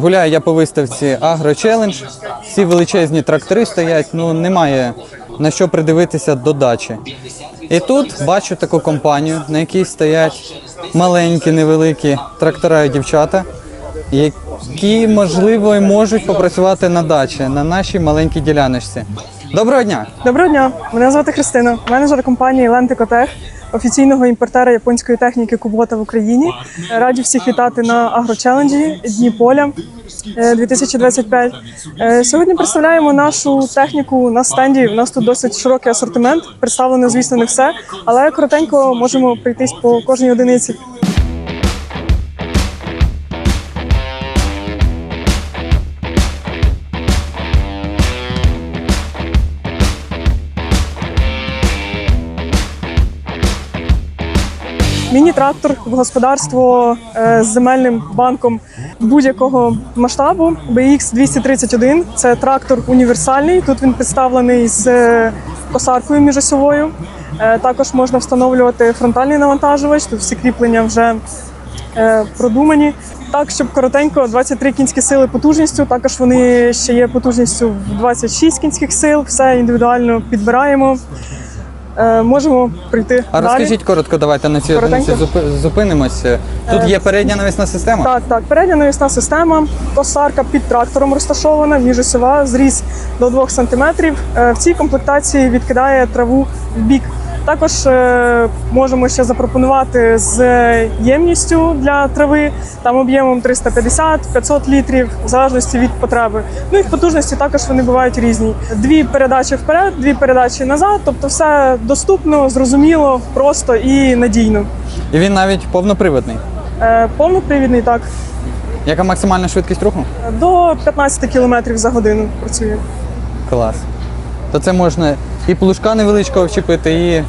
Гуляю я по виставці Агро Челендж. Всі величезні трактори стоять, ну немає на що придивитися до дачі. І тут бачу таку компанію, на якій стоять маленькі, невеликі трактора і дівчата, які, можливо, і можуть попрацювати на дачі, на нашій маленькій діляночці. Доброго дня! Доброго дня, мене звати Христина, менеджер компанії Лентикотех, офіційного імпортера японської техніки Кубота в Україні. Раді всіх вітати на агрочеленджі Дні поля е, 2025. Е, Сьогодні представляємо нашу техніку на стенді. У нас тут досить широкий асортимент. Представлено, звісно, не все, але коротенько можемо пройтись по кожній одиниці. Міні-трактор в господарство е, з земельним банком будь-якого масштабу BX 231 Це трактор універсальний. Тут він представлений з е, косаркою міжосьовою. Е, Також можна встановлювати фронтальний навантажувач. Тут всі кріплення вже продумані. Так, щоб коротенько, 23 кінські сили потужністю. Також вони ще є потужністю в 26 кінських сил. Все індивідуально підбираємо. Е, Можемо прийти А далі. розкажіть коротко, давайте на цій одиниці Коротенько. зупи- зупинимося. Тут є передня навісна система. Так, так, передня навісна система, косарка під трактором розташована, міжосьова, зріз до 2 см. В цій комплектації відкидає траву в бік. Також е, можемо ще запропонувати з ємністю для трави, там об'ємом 350-500 літрів, в залежності від потреби. Ну і в потужності також вони бувають різні. Дві передачі вперед, дві передачі назад. Тобто все доступно, зрозуміло, просто і надійно. І він навіть повноприводний. Е, Повнопривідний так. Яка максимальна швидкість руху? До 15 км за годину працює. Клас. То це можна і плужка невеличкого вчепити, і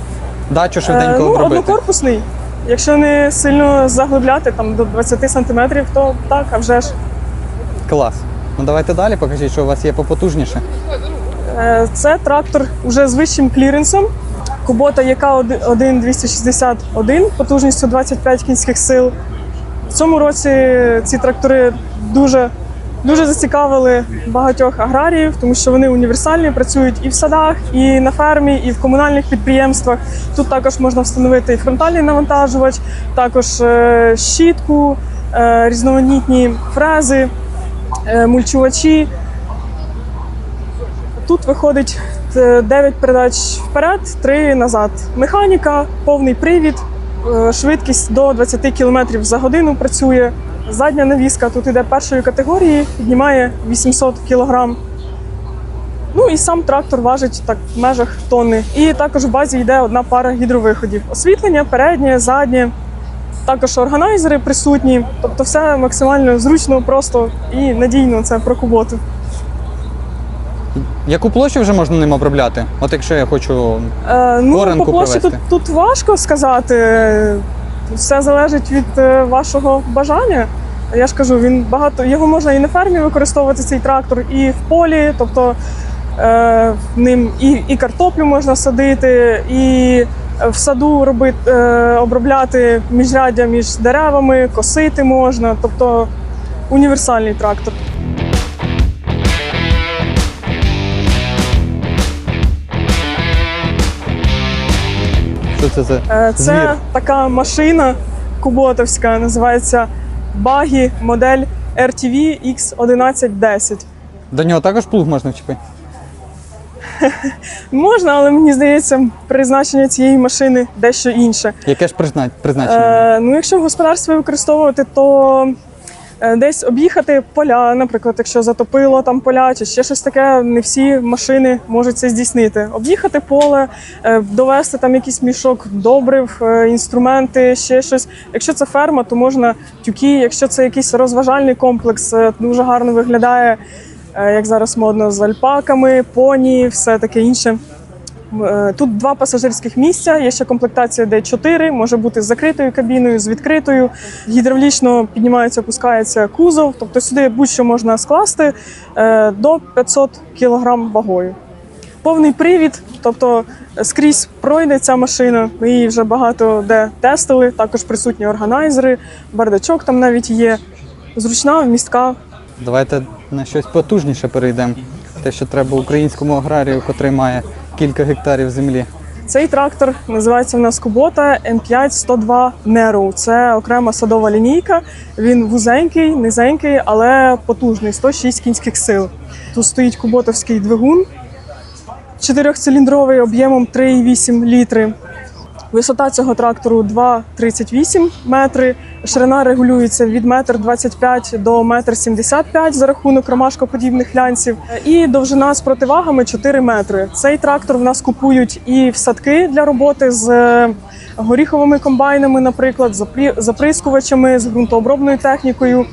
дачу швиденько Е, ну, обробити. однокорпусний. Якщо не сильно заглибляти там до 20 см, то так, а вже ж. Клас. Ну давайте далі, покажіть, що у вас є попотужніше. Е, Це трактор вже з вищим кліренсом. Кубота ЯК 1261 потужністю 25 кінських сил. В цьому році ці трактори дуже, дуже зацікавили багатьох аграріїв, тому що вони універсальні, працюють і в садах, і на фермі, і в комунальних підприємствах. Тут також можна встановити фронтальний навантажувач, також е, щітку, е, різноманітні фрези, е, мульчувачі. Тут виходить 9 передач вперед, 3 назад. Механіка, повний привід, швидкість до 20 км за годину працює. Задня навіска тут іде першої категорії, піднімає 800 кг. Ну і сам трактор важить так в межах тонни. І також в базі йде одна пара гідровиходів. Освітлення, переднє, заднє. Також органайзери присутні. Тобто все максимально зручно, просто і надійно це про куботу. Яку площу вже можна ним обробляти? От якщо я хочу. Е, ну, по площі тут, тут важко сказати. Все залежить від е, вашого бажання. Я ж кажу, він багато його можна і на фермі використовувати цей трактор, і в полі, тобто е, ним і, і картоплю можна садити, і в саду робити, е, обробляти міжряддя між деревами, косити можна. Тобто універсальний трактор. Що це за Е, Це звір? така машина куботовська, називається Багі модель RTV X1110. До нього також плуг можна вчепити? Можна, але мені здається, призначення цієї машини дещо інше. Яке ж призна- призначення? Е, ну, якщо в господарстві використовувати, то десь об'їхати поля, наприклад, якщо затопило там поля чи ще щось таке, не всі машини можуть це здійснити. Об'їхати поле, е, довести там якийсь мішок добрив, е, інструменти, ще щось. Якщо це ферма, то можна тюки. Якщо це якийсь розважальний комплекс, е, дуже гарно виглядає, е, як зараз модно з альпаками, поні, все таке інше. Е, Тут два пасажирських місця. Є ще комплектація, де чотири, може бути з закритою кабіною, з відкритою. Гідравлічно піднімається, опускається кузов. Тобто сюди будь-що можна скласти е, до 500 кг вагою. Повний привід, тобто скрізь пройде ця машина. Ми її вже багато де тестили. Також присутні органайзери, бардачок там навіть є. Зручна, вмістка. Давайте на щось потужніше перейдемо. Те, що треба українському аграрію, котрий має кілька гектарів землі. Цей трактор називається в нас Кубота М5-102 Неру. Це окрема садова лінійка. Він вузенький, низенький, але потужний 106 кінських сил. Тут стоїть куботовський двигун чотирьохциліндровий об'ємом 3,8 літри. Висота цього трактору 2,38 метри. Ширина регулюється від 1,25 м до 1,75 м за рахунок ромашкоподібних лянців. І довжина з противагами 4 метри. Цей трактор в нас купують і в садки для роботи з е, горіховими комбайнами, наприклад, заприскувачами, з ґрунтообробною технікою.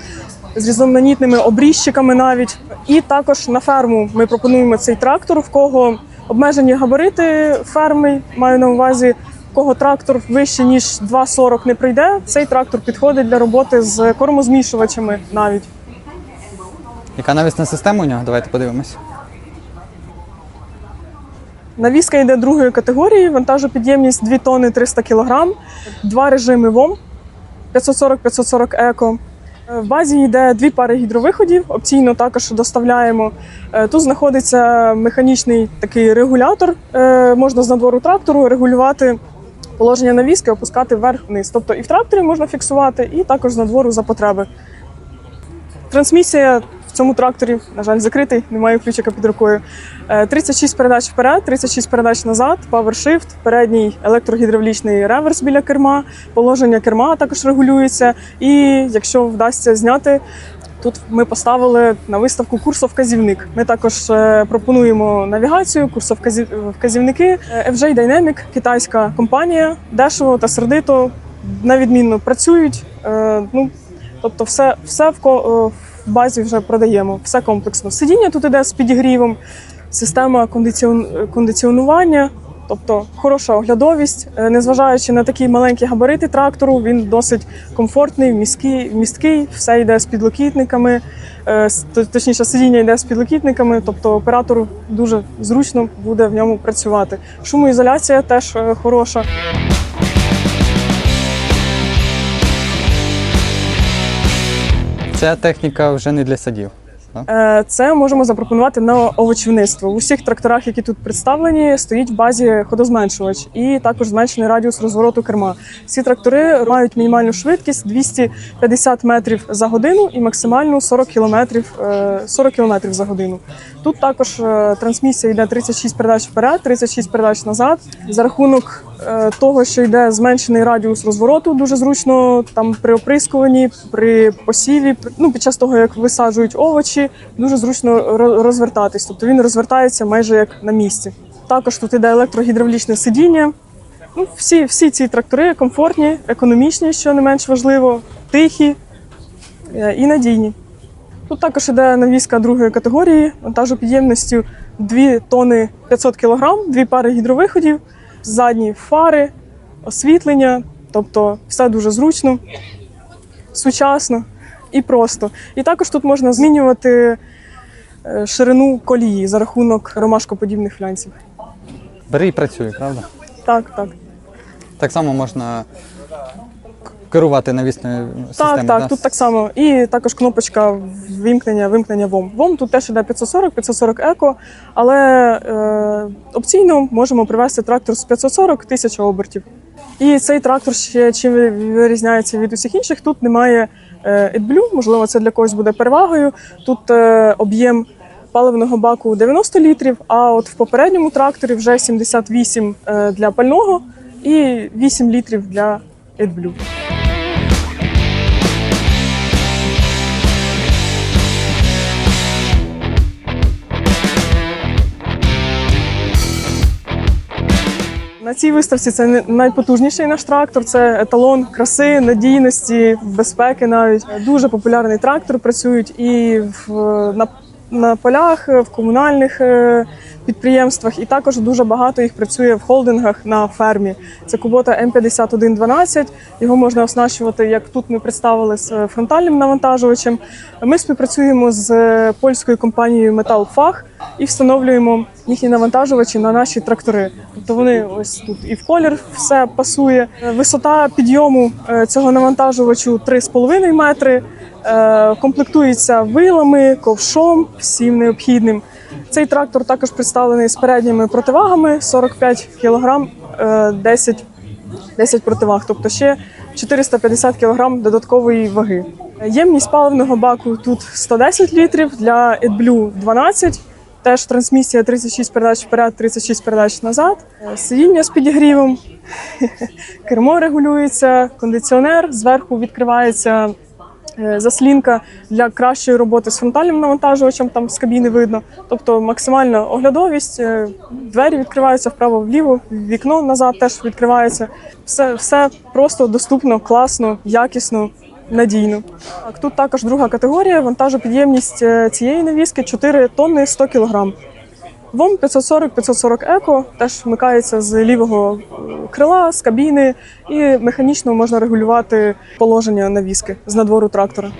З різноманітними обрізчиками навіть. І також на ферму ми пропонуємо цей трактор, в кого обмежені габарити ферми, маю на увазі, в кого трактор вище ніж 2,40 не прийде. Цей трактор підходить для роботи з кормозмішувачами навіть. Яка навісна система у нього? Давайте подивимось. Навіска йде другої категорії, вантажопідємність 2 тонни 300 кг, два режими ВОМ 540-540 еко. Е, В базі йде дві пари гідровиходів, опційно також доставляємо. Е, Тут знаходиться механічний такий регулятор. Е, Можна з надвору трактору регулювати положення навіски, опускати вверх-вниз. Тобто і в тракторі можна фіксувати, і також з надвору за потреби. Трансмісія в цьому тракторі, на жаль, закритий, немає ключика під рукою. Е, 36 передач вперед, 36 передач назад, PowerShift, передній електрогідравлічний реверс біля керма, положення керма також регулюється. І якщо вдасться зняти, тут ми поставили на виставку курсовказівник. Ми також е, пропонуємо навігацію, курсовказівники. Е, FJ Dynamic, китайська компанія, дешево та сердито, на відмінно працюють. Е, Ну, Тобто, все, все в, базі вже продаємо, все комплексно. Сидіння тут іде з підігрівом, система кондиціон- кондиціонування, тобто хороша оглядовість. Е, Незважаючи на такі маленькі габарити трактору, він досить комфортний, міський, місткий, все йде з підлокітниками, е, точніше, сидіння йде з підлокітниками, тобто оператору дуже зручно буде в ньому працювати. Шумоізоляція теж е, хороша. Ця техніка вже не для садів. Е, Це можемо запропонувати на овочівництво. В усіх тракторах, які тут представлені, стоїть в базі ходозменшувач і також зменшений радіус розвороту керма. Ці трактори мають мінімальну швидкість 250 метрів за годину і максимальну 40 кілометрів, е, 40 кілометрів за годину. Тут також е, трансмісія йде 36 передач вперед, 36 передач назад. За рахунок е, того, що йде зменшений радіус розвороту, дуже зручно там при оприскуванні, при посіві, ну під час того, як висаджують овочі, дуже зручно ро- розвертатись. Тобто він розвертається майже як на місці. Також тут іде електрогідравлічне сидіння. Ну, всі, всі ці трактори комфортні, економічні, що не менш важливо, тихі е, і надійні. Тут також іде навіска другої категорії, вантажопідємністю 2 тонни 500 кг, дві пари гідровиходів, задні фари, освітлення, тобто все дуже зручно, сучасно і просто. І також тут можна змінювати е, ширину колії за рахунок ромашкоподібних флянців. Бери і працюй, правда? Так, так. Так само можна керувати навісною системою. Так, так, да? тут так само. І також кнопочка вимкнення, вимкнення ВОМ. ВОМ тут теж іде 540, 540 еко, але е, опційно можемо привести трактор з 540 1000 обертів. І цей трактор ще чим вирізняється від усіх інших. Тут немає е, AdBlue, можливо, це для когось буде перевагою. Тут е, об'єм паливного баку 90 літрів, а от в попередньому тракторі вже 78 е, для пального і 8 літрів для AdBlue. На цій виставці це найпотужніший наш трактор. Це еталон краси, надійності, безпеки. Навіть дуже популярний трактор. Працюють і в на, на полях, в комунальних е, підприємствах, і також дуже багато їх працює в холдингах на фермі. Це Кубота М5112. Його можна оснащувати, як тут ми представили з е, фронтальним навантажувачем. Ми співпрацюємо з е, польською компанією Металфах і встановлюємо їхні навантажувачі на наші трактори. Тобто вони ось тут і в колір все пасує. Е, Висота підйому е, цього навантажувачу 3,5 метри. Е, комплектується вилами, ковшом, всім необхідним. Цей трактор також представлений з передніми противагами 45 кг, е, 10 10 противаг, тобто ще 450 кг додаткової ваги. Ємність паливного баку тут 110 літрів, для AdBlue 12, теж трансмісія 36 передач вперед, 36 передач назад. Е, Сидіння з підігрівом, кермо регулюється, кондиціонер, зверху відкривається заслінка для кращої роботи з фронтальним навантажувачем, там з кабіни видно. Тобто максимальна оглядовість, е, двері відкриваються вправо-вліво, вікно назад теж відкривається. Все, все просто доступно, класно, якісно. Надійно. Тут також друга категорія. Вантажопідємність е, цієї навіски 4 тонни 100 кг. ВОМ 540-540 еко теж вмикається з лівого е, крила, з кабіни, і механічно можна регулювати положення навіски з надвору трактора.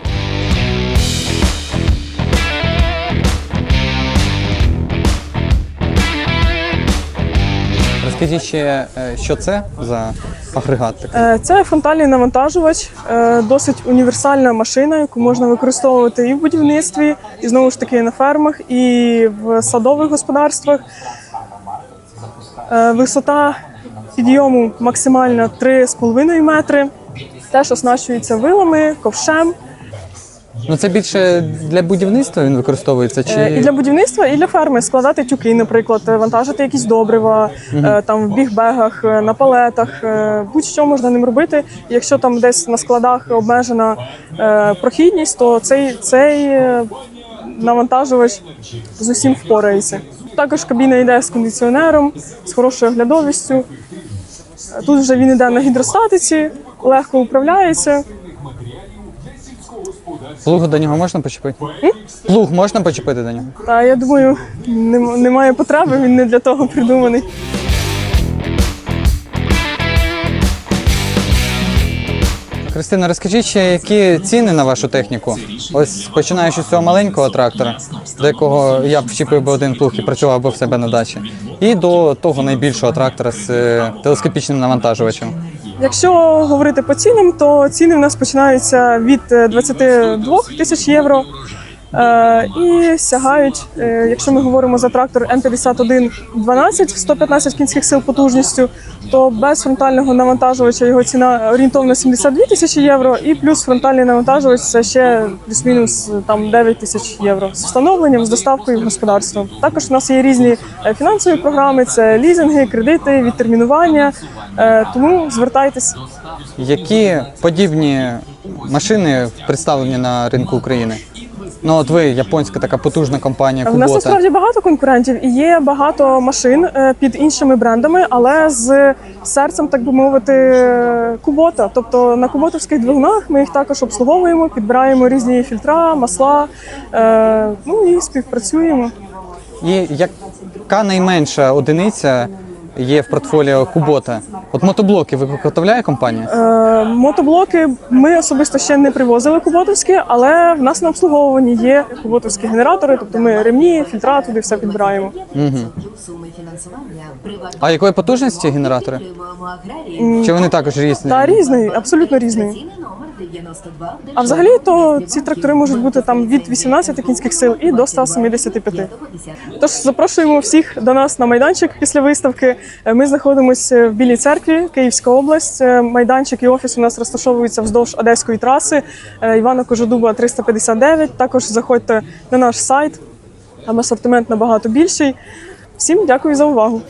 Розкажіть ще, е, що це за агрегат такий? Е, Це фронтальний навантажувач, е, досить універсальна машина, яку можна використовувати і в будівництві, і знову ж таки на фермах, і в садових господарствах. Висота підйому максимальна 3,5 метри. Теж оснащується вилами, ковшем. Ну це більше для будівництва він використовується чи Е, І для будівництва, і для ферми складати тюки, наприклад, вантажити якісь добрива, е, там в бігбегах, е, на палетах, е, будь-що можна ним робити. Якщо там десь на складах обмежена е, прохідність, то цей, цей е, навантажувач з усім впорається. Також кабіна йде з кондиціонером, з хорошою оглядовістю. Тут вже він йде на гідростатиці, легко управляється. Плуг до нього можна почепити? Плуг можна почепити до нього? Та я думаю, нем- немає потреби, він не для того придуманий. Христина, розкажіть ще, які ціни на вашу техніку? Ось починаючи з цього маленького трактора, до якого я б вчепив би один плуг і працював би в себе на дачі, і до того найбільшого трактора з е, телескопічним навантажувачем. Якщо говорити по цінам, то ціни в нас починаються від е, 22 тисяч євро. Е, і сягають, е, якщо ми говоримо за трактор М51 12 115 кінських сил потужністю, то без фронтального навантажувача його ціна орієнтовно 72 тисячі євро, і плюс фронтальний навантажувач це ще плюс-мінус е, там 9 тисяч євро з встановленням, з доставкою в господарство. Також у нас є різні фінансові програми: це лізинги, кредити, відтермінування. Тому звертайтесь. Які подібні машини представлені на ринку України? Ну от ви японська така потужна компанія У нас насправді багато конкурентів і є багато машин е, під іншими брендами, але з серцем, так би мовити, кубота. Тобто на куботовських двигунах ми їх також обслуговуємо, підбираємо різні фільтра, масла. е, Ну і співпрацюємо. І яка найменша одиниця є в портфоліо Kubota? От мотоблоки виготовляє компанія? Е, Мотоблоки ми особисто ще не привозили куботовські, але в нас на обслуговуванні є куботовські генератори, тобто ми ремні, фільтра туди все підбираємо. приватного А якої потужності генератори? Чи вони також різні? Та різний, абсолютно різний. Реєстраційний номер 92 А взагалі то ці трактори можуть бути там від 18 кінських сил і до 175. Тож запрошуємо всіх до нас на майданчик після виставки. Е, Ми знаходимося в Білій церкві, Київська область. Е, Майданчик і офіс у нас розташовуються вздовж Одеської траси е, Івана Кожедуба 359. Також заходьте на наш сайт. Там асортимент набагато більший. Всім дякую за увагу.